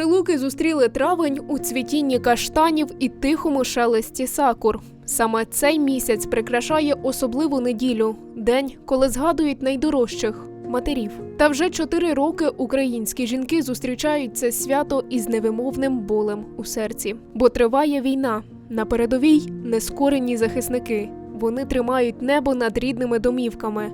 Прилуки зустріли травень у цвітінні каштанів і тихому шелесті сакур. Саме цей місяць прикрашає особливу неділю день, коли згадують найдорожчих матерів. Та вже чотири роки українські жінки зустрічають це свято із невимовним болем у серці, бо триває війна. На передовій нескорені захисники. Вони тримають небо над рідними домівками.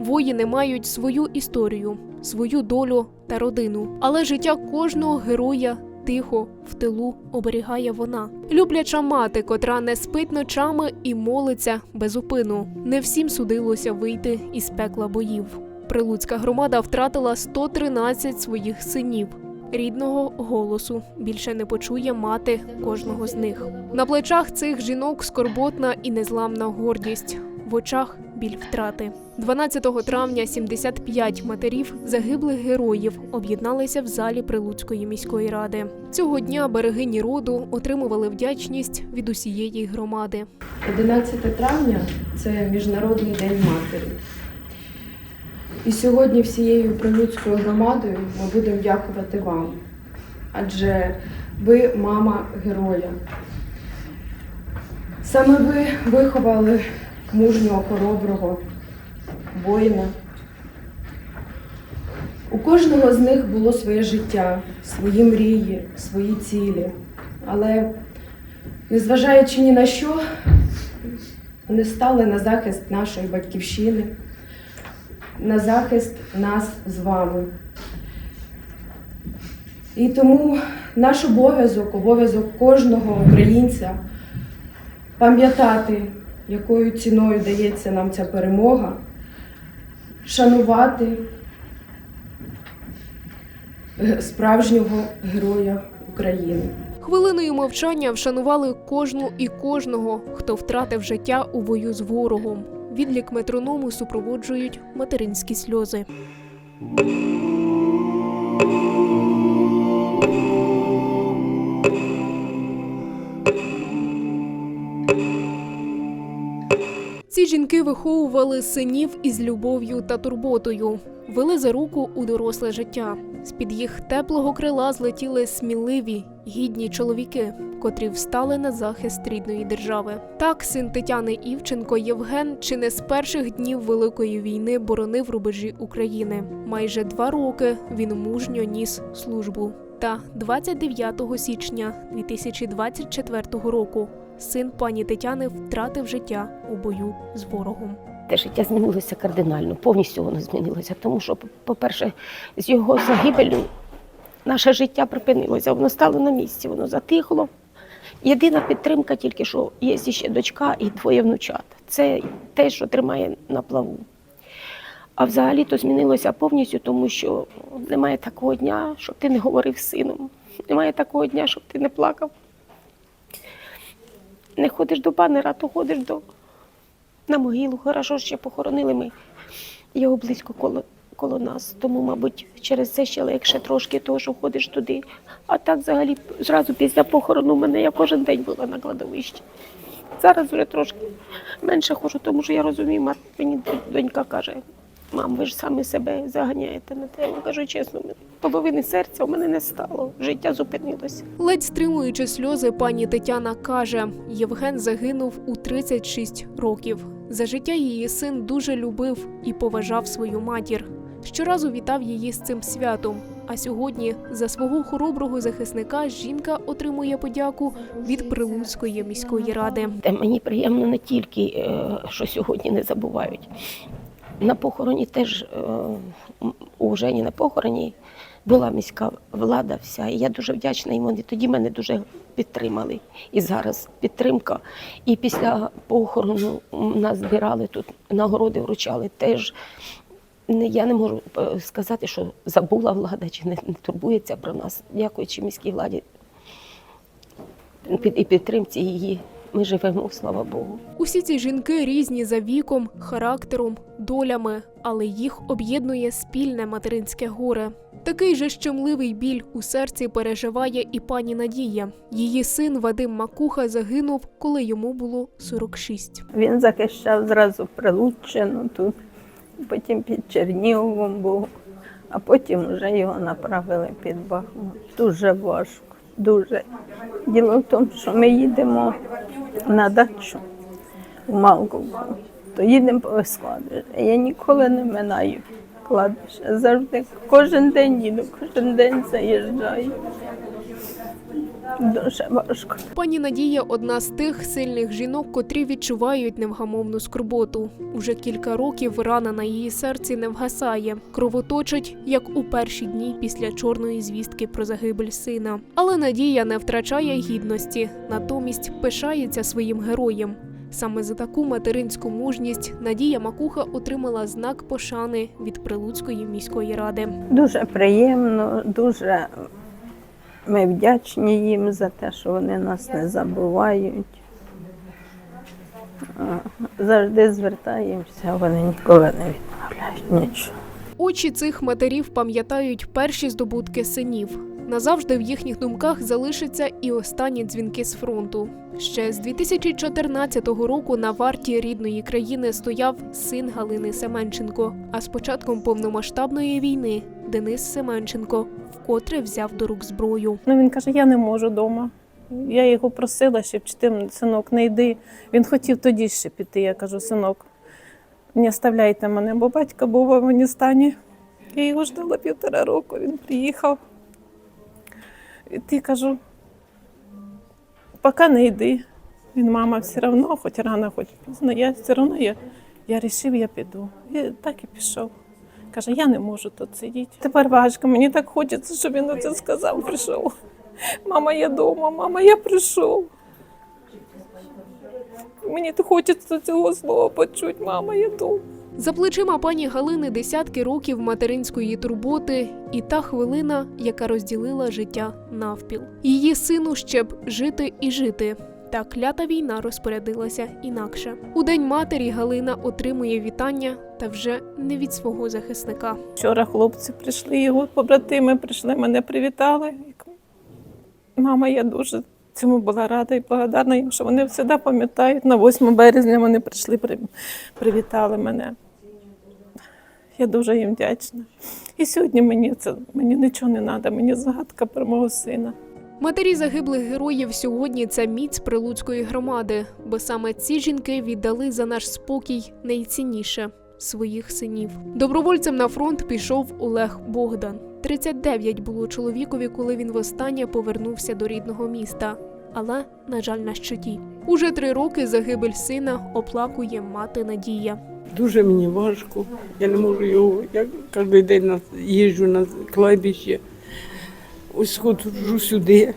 Воїни мають свою історію, свою долю та родину. Але життя кожного героя тихо в тилу оберігає вона. Любляча мати, котра не спить ночами і молиться без упину. Не всім судилося вийти із пекла боїв. Прилуцька громада втратила 113 своїх синів. Рідного голосу більше не почує мати кожного з них. На плечах цих жінок скорботна і незламна гордість, в очах біль втрати. 12 травня 75 матерів загиблих героїв об'єдналися в залі Прилуцької міської ради. Цього дня берегині роду отримували вдячність від усієї громади. 11 травня це Міжнародний день матері. І сьогодні всією прилюдською громадою ми будемо дякувати вам. Адже ви мама героя. Саме ви виховали мужнього, хороброго воїна. У кожного з них було своє життя, свої мрії, свої цілі. Але незважаючи ні на що, вони стали на захист нашої батьківщини, на захист нас з вами. І тому наш обов'язок, обов'язок кожного українця пам'ятати, якою ціною дається нам ця перемога, шанувати справжнього героя України. Хвилиною мовчання вшанували кожну і кожного, хто втратив життя у бою з ворогом. Відлік метроному супроводжують материнські сльози. Виховували синів із любов'ю та турботою, вели за руку у доросле життя. З-під їх теплого крила злетіли сміливі, гідні чоловіки, котрі встали на захист рідної держави. Так, син Тетяни Івченко Євген чи не з перших днів Великої війни боронив рубежі України. Майже два роки він мужньо ніс службу. Та 29 січня 2024 року син пані Тетяни втратив життя у бою з ворогом. Те життя змінилося кардинально, повністю воно змінилося. Тому що, по-перше, з його загибелю наше життя припинилося, воно стало на місці, воно затихло. Єдина підтримка тільки що є ще дочка і двоє внучат. Це те, що тримає на плаву. А взагалі то змінилося повністю, тому що немає такого дня, щоб ти не говорив з сином. Немає такого дня, щоб ти не плакав. Не ходиш до банера, то ходиш до на могилу. Хорошо ще похоронили ми його близько коло, коло нас. Тому, мабуть, через це ще легше трошки того, що ходиш туди. А так взагалі зразу після похорону мене я кожен день була на кладовищі. Зараз вже трошки менше ходжу, тому що я розумію, мені донька каже, мам, ви ж самі себе заганяєте на те. Я кажу чесно, половини серця у мене не стало, життя зупинилося. Ледь стримуючи сльози, пані Тетяна каже: Євген загинув у 36 років. За життя її син дуже любив і поважав свою матір. Щоразу вітав її з цим святом. А сьогодні за свого хороброго захисника жінка отримує подяку від Прилуцької міської ради. Мені приємно не тільки, е, що сьогодні не забувають. На похороні теж е, у Жені на похороні була міська влада вся. І я дуже вдячна їм. Вони тоді мене дуже підтримали. І зараз підтримка. І після похорону нас збирали тут, нагороди вручали. Теж я не можу е, сказати, що забула влада чи не, не турбується про нас, дякуючи міській владі і підтримці її. Ми живемо, слава Богу. Усі ці жінки різні за віком, характером, долями, але їх об'єднує спільне материнське горе. Такий же щемливий біль у серці переживає і пані Надія. Її син Вадим Макуха загинув, коли йому було 46. Він захищав зразу Прилуччину тут, потім під Черніговом був. а потім вже його направили під Бахмут. Дуже важко, дуже. Діло в тому, що ми їдемо на дачу в Малковку, то їдемо по складу. Я ніколи не минаю кладбище. Завжди кожен день їду, кожен день заїжджаю. Дуже важко. Пані Надія одна з тих сильних жінок, котрі відчувають невгамовну скорботу. Уже кілька років рана на її серці не вгасає, кровоточить, як у перші дні після чорної звістки про загибель сина. Але Надія не втрачає гідності, натомість пишається своїм героєм. Саме за таку материнську мужність Надія Макуха отримала знак пошани від Прилуцької міської ради. Дуже приємно, дуже ми вдячні їм за те, що вони нас не забувають. Завжди звертаємося, вони ніколи не відмовляють нічого. Очі цих матерів пам'ятають перші здобутки синів. Назавжди в їхніх думках залишаться і останні дзвінки з фронту. Ще з 2014 року на варті рідної країни стояв син Галини Семенченко. А з початком повномасштабної війни Денис Семенченко вкотре взяв до рук зброю. Ну він каже: я не можу вдома. Я його просила, щоб ти, синок, не йди. Він хотів тоді ще піти. Я кажу, синок, не оставляйте мене, бо батько був в Афганістані. Я його ждала півтора року, він приїхав. І ти кажу, поки не йди. Він, мама, все одно, хоч рано, хоч пізно, я все одно я, я рішив, я піду. І так і пішов. Каже, я не можу тут сидіти. Тепер важко, мені так хочеться, щоб він оце сказав, прийшов. Мама, я вдома, мама, я прийшов. Мені так хочеться цього слова почути, мама, я вдома. За плечима пані Галини десятки років материнської турботи і та хвилина, яка розділила життя навпіл. Її сину ще б жити і жити. Та клята війна розпорядилася інакше. У день матері Галина отримує вітання та вже не від свого захисника. Вчора хлопці прийшли, його побратими прийшли, мене привітали. Мама, я дуже цьому була рада і благодарна їм, що вони завжди пам'ятають. На 8 березня вони прийшли, при- привітали мене. Я дуже їм вдячна. І сьогодні мені це мені нічого не треба, мені згадка про мого сина. Матері загиблих героїв сьогодні це міць прилуцької громади, бо саме ці жінки віддали за наш спокій найцінніше своїх синів. Добровольцем на фронт пішов Олег Богдан. 39 було чоловікові, коли він востаннє повернувся до рідного міста. Але, на жаль, на щиті. Уже три роки загибель сина оплакує мати Надія. Дуже мені важко. Я не можу його. Я кожен день їжджу на кладбище. Ось ходжу сюди.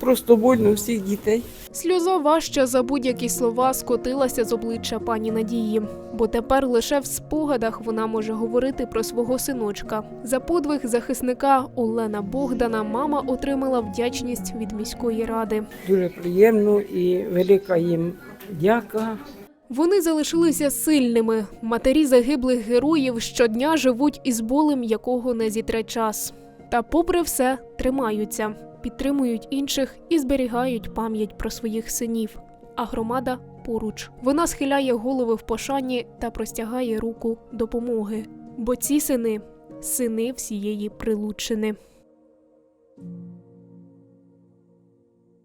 Просто больно всіх дітей. Сльоза важча за будь-які слова скотилася з обличчя пані Надії, бо тепер лише в спогадах вона може говорити про свого синочка. За подвиг захисника Олена Богдана мама отримала вдячність від міської ради. Дуже приємно і велика їм дяка. Вони залишилися сильними. Матері загиблих героїв щодня живуть із болем, якого не зітре час. Та, попри все, тримаються, підтримують інших і зберігають пам'ять про своїх синів. А громада поруч. Вона схиляє голови в пошані та простягає руку допомоги. Бо ці сини сини всієї прилуччини.